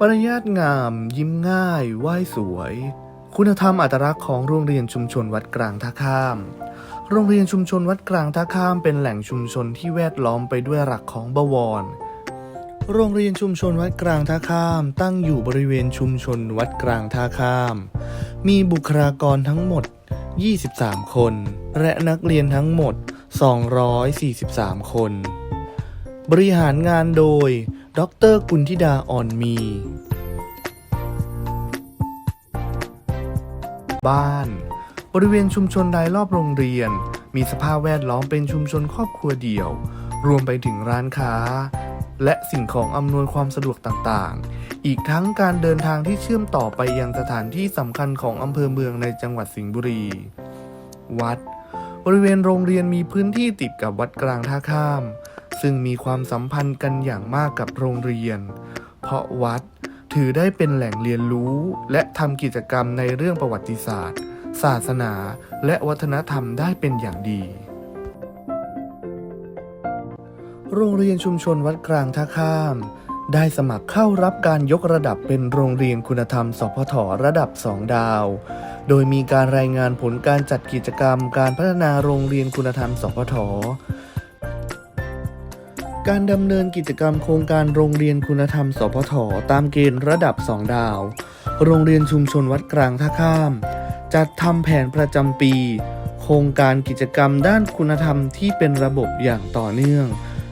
มารยาทงาม ยิ้มง่ายไหว้สวย คุณธรรมอัตลักษณ์ของโรงเรียนชุมชนวัดกลางท่าข้าม โรงเรียนชุมชนวัดกลางท่าข้ามเป็นแหล่งชุมชนที่แวดล้อมไปด้วยหลักของบวร โรงเรียนชุมชนวัดกลางท่าข้าม ตั้งอยู่บริเวณชุมชนวัดกลางท่าข้าม มีบุคลากรทั้งหมด 23 คน และนักเรียนทั้งหมด 243 คน บริหารงานโดย ดรกุลธิดาอ่อนมี บ้าน บริเวณชุมชนรายรอบโรงเรียน มีสภาพแวดล้อมเป็นชุมชนครอบครัวเดี่ยว รวมไปถึงร้านค้า และสิ่งของอำนวยความสะดวกต่างๆ อีกทั้งการเดินทางที่เชื่อมต่อไปยังสถานที่สำคัญของอำเภอเมืองในจังหวัดสิงห์บุรี วัด บริเวณโรงเรียนมีพื้นที่ติดกับวัดกลางท่าข้าม ซึ่งมีความสัมพันธ์กันอย่างมากกับโรงเรียน เพราะวัดถือได้เป็นแหล่งเรียนรู้ และทำกิจกรรมในเรื่องประวัติศาสตร์ ศาสนา และวัฒนธรรมได้เป็นอย่างดี โรงเรียนชุมชนวัดกลางท่าข้าม ได้สมัครเข้ารับการยกระดับเป็นโรงเรียนคุณธรรม สพทระดับ 2 ดาว โดยมีการรายงานผลการจัดกิจกรรม การพัฒนาโรงเรียนคุณธรรม สพท การดำเนินกิจกรรมโครงการโรงเรียนคุณธรรม สพทตามเกณฑ์ระดับ 2 ดาว โรงเรียนชุมชนวัดกลางท่าข้าม จัดทำแผนประจำปี โครงการกิจกรรมด้านคุณธรรมที่เป็นระบบอย่างต่อเนื่อง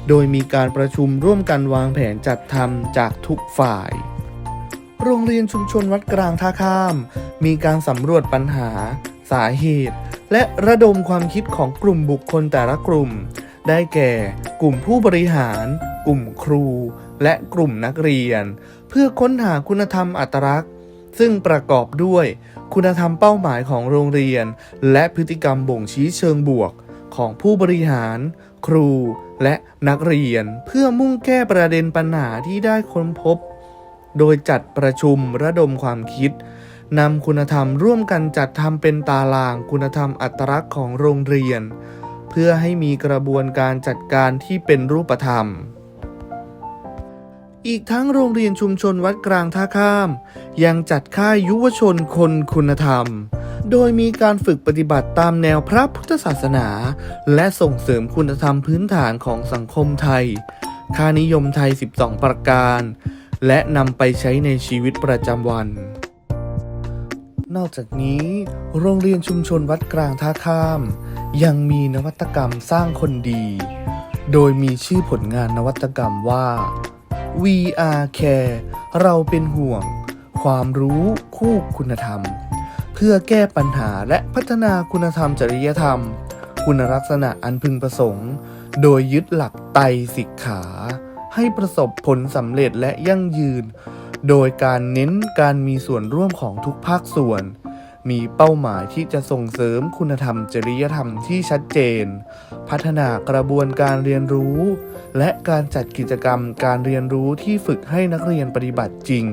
โดยมีการประชุมร่วมกันวางแผนจัดทำจากทุกฝ่าย โรงเรียนชุมชนวัดกลางท่าข้าม มีการสำรวจปัญหา สาเหตุ และระดมความคิดของกลุ่มบุคคลแต่ละกลุ่ม ได้แก่ กลุ่มผู้บริหาร กลุ่มครู และกลุ่มนักเรียน เพื่อค้นหาคุณธรรมอัตลักษณ์ ซึ่งประกอบด้วย คุณธรรมเป้าหมายของโรงเรียน และพฤติกรรมบ่งชี้เชิงบวกของผู้บริหาร ครู และนักเรียน เพื่อมุ่งแก้ประเด็นปัญหาที่ได้ค้นพบ โดยจัดประชุมระดมความคิดนำคุณธรรมร่วมกันจัดทำเป็นตารางคุณธรรมอัตลักษณ์ของโรงเรียน เพื่อให้มีกระบวนการจัดการที่เป็นรูปธรรม อีกทั้งโรงเรียนชุมชนวัดกลางท่าข้าม ยังจัดค่ายยุวชนคนคุณธรรม โดยมีการฝึกปฏิบัติตามแนวพระพุทธศาสนา และส่งเสริมคุณธรรมพื้นฐานของสังคมไทย ค่านิยมไทย 12 ประการ และนำไปใช้ในชีวิตประจำวัน นอกจากนี้ โรงเรียนชุมชนวัดกลางท่าข้าม ยังมีนวัตกรรมสร้างคนดี โดยมีชื่อผลงานนวัตกรรมว่า VR Care เราเป็นห่วง ความรู้คู่คุณธรรม เพื่อแก้ปัญหาและพัฒนาคุณธรรมจริยธรรม คุณลักษณะอันพึงประสงค์ โดยยึดหลักไตรสิกขา ให้ประสบผลสำเร็จและยั่งยืน โดยการเน้นการมีส่วนร่วมของทุกภาคส่วน มีเป้าหมายที่จะส่งเสริมคุณธรรมจริยธรรมที่ชัดเจน พัฒนากระบวนการเรียนรู้ และการจัดกิจกรรมการเรียนรู้ที่ฝึกให้นักเรียนปฏิบัติจริง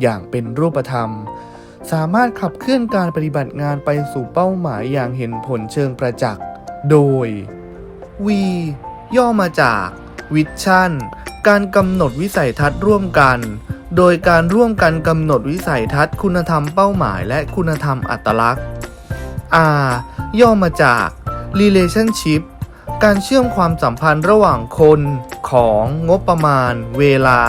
อย่างเป็นรูปธรรม สามารถขับเคลื่อนการปฏิบัติงานไปสู่เป้าหมายอย่างเห็นผลเชิงประจักษ์ โดย V ย่อมาจาก Vision การกำหนดวิสัยทัศน์ร่วมกัน โดยการร่วมกันกำหนดวิสัยทัศน์ คุณธรรมเป้าหมาย และคุณธรรมอัตลักษณ์ R ย่อมาจาก Relationship การเชื่อมความสัมพันธ์ระหว่างคน ของงบประมาณ เวลา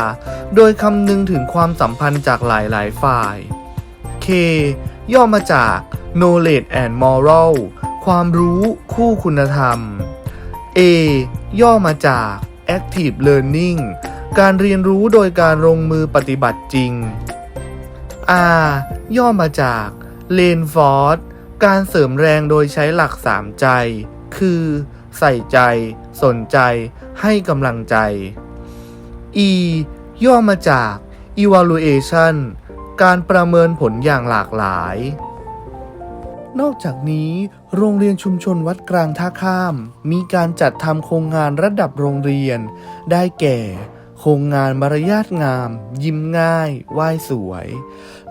โดยคำนึงถึงความสัมพันธ์จากหลาย ๆ ฝ่าย K ย่อมาจาก Knowledge and Moral ความรู้คู่คุณธรรม A ย่อมาจาก Active Learning การเรียนรู้โดยการลงมือปฏิบัติจริง R ย่อมาจาก Reinforce การเสริมแรงโดยใช้หลัก3ใจ คือ ใส่ใจ สนใจ ให้กำลังใจ E ย่อมาจาก Evaluation การประเมินผลอย่างหลากหลาย นอกจากนี้ โรงเรียนชุมชนวัดกลางท่าข้าม มีการจัดทำโครงงานระดับโรงเรียน ได้แก่ โครงงานมารยาทงาม ยิ้มง่าย ไหว้สวย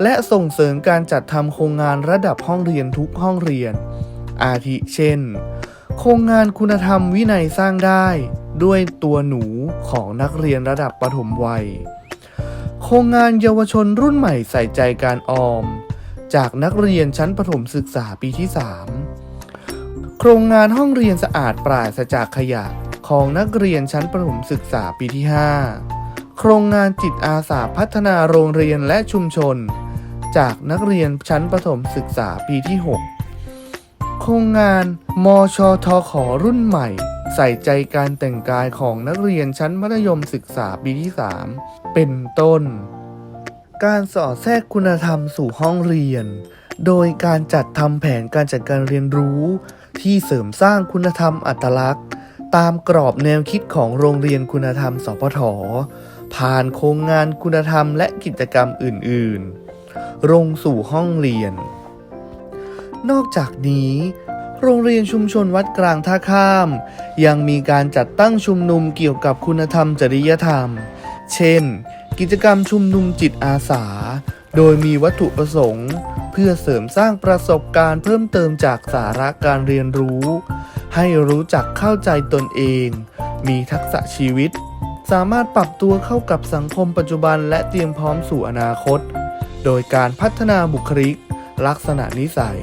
และส่งเสริมการจัดทำโครงงานระดับห้องเรียนทุกห้องเรียน อาทิเช่น โครงงานคุณธรรมวินัยสร้างได้ ด้วยตัวหนูของนักเรียนระดับปฐมวัย โครงงานเยาวชนรุ่นใหม่ใส่ใจการออม จากนักเรียนชั้นประถมศึกษาปีที่ 3 โครงงานห้องเรียนสะอาดปราศจากขยะ ของนักเรียนชั้นประถมศึกษาปีที่ 5 โครงงานจิตอาสาพัฒนาโรงเรียนและชุมชน จากนักเรียนชั้นประถมศึกษาปีที่ 6 โครงงานมชทขรุ่นใหม่ ใส่ใจการแต่งกายของนักเรียนชั้นมัธยมศึกษาปีที่ 3 เป็นต้น การสอดแทรกคุณธรรมสู่ห้องเรียน โดยการจัดทำแผนการจัดการเรียนรู้ที่เสริมสร้างคุณธรรมอัตลักษณ์ ตามกรอบแนวคิดของโรงเรียนคุณธรรม สพท ผ่านโครงงานคุณธรรมและกิจกรรมอื่นๆลงสู่ห้องเรียน นอกจากนี้ โรงเรียนชุมชนวัดกลางท่าข้าม ยังมีการจัดตั้งชุมนุมเกี่ยวกับคุณธรรมจริยธรรม เช่น กิจกรรมชุมนุมจิตอาสา โดยมีวัตถุประสงค์ เพื่อเสริมสร้างประสบการณ์เพิ่มเติมจากสาระการเรียนรู้ ให้รู้จักเข้าใจตนเอง มีทักษะชีวิต สามารถปรับตัวเข้ากับสังคมปัจจุบันและเตรียมพร้อมสู่อนาคต โดยการพัฒนาบุคลิก ลักษณะนิสัย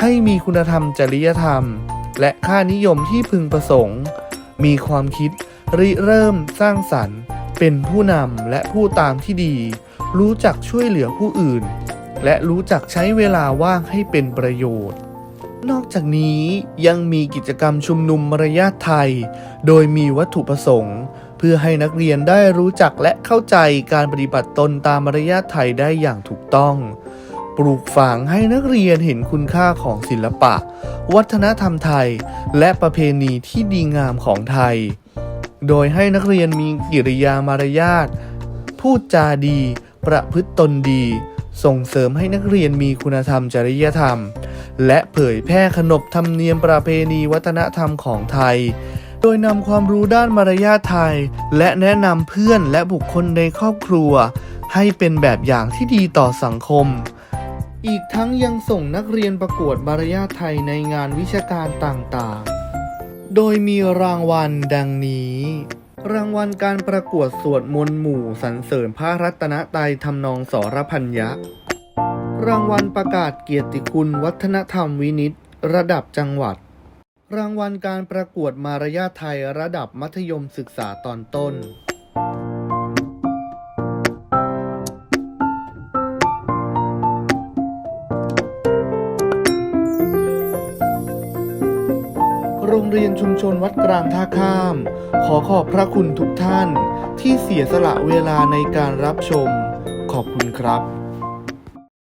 ให้มีคุณธรรมจริยธรรม และค่านิยมที่พึงประสงค์ มีความคิด ริเริ่มสร้างสรรค์ เป็นผู้นำและผู้ตามที่ดี รู้จักช่วยเหลือผู้อื่น และรู้จักใช้เวลาว่างให้เป็นประโยชน์ นอกจากนี้ยังมีกิจกรรมชุมนุมมารยาทไทย โดยมีวัตถุประสงค์ เพื่อให้นักเรียนได้รู้จักและเข้าใจการปฏิบัติตนตามมารยาทไทยได้อย่างถูกต้อง ปลูกฝังให้นักเรียนเห็นคุณค่าของศิลปะ วัฒนธรรมไทย และประเพณีที่ดีงามของไทย โดยให้นักเรียนมีกิริยามารยาทพูดจาดี ประพฤติตนดี ส่งเสริมให้นักเรียนมีคุณธรรมจริยธรรม และเผยแพร่ขนบธรรมเนียมประเพณีวัฒนธรรมของไทย โดยนำความรู้ด้านมารยาทไทย และแนะนำเพื่อนและบุคคลในครอบครัว ให้เป็นแบบอย่างที่ดีต่อสังคม อีกทั้งยังส่งนักเรียนประกวดมารยาทไทยในงานวิชาการต่างๆ โดยมีรางวัลดังนี้ รางวัลการประกวดสวดมนต์หมู่สรรเสริญพระรัตนตรัยทำนองสรพัญญะ รางวัลประกาศเกียรติคุณวัฒนธรรมวินิตระดับจังหวัด รางวัลการประกวดมารยาไทยระดับมัธยมศึกษาตอนต้น โรงเรียนชุมชนวัดกลางท่าข้าม ขอขอบพระคุณทุกท่านที่เสียสละเวลาในการรับชม ขอบคุณครับ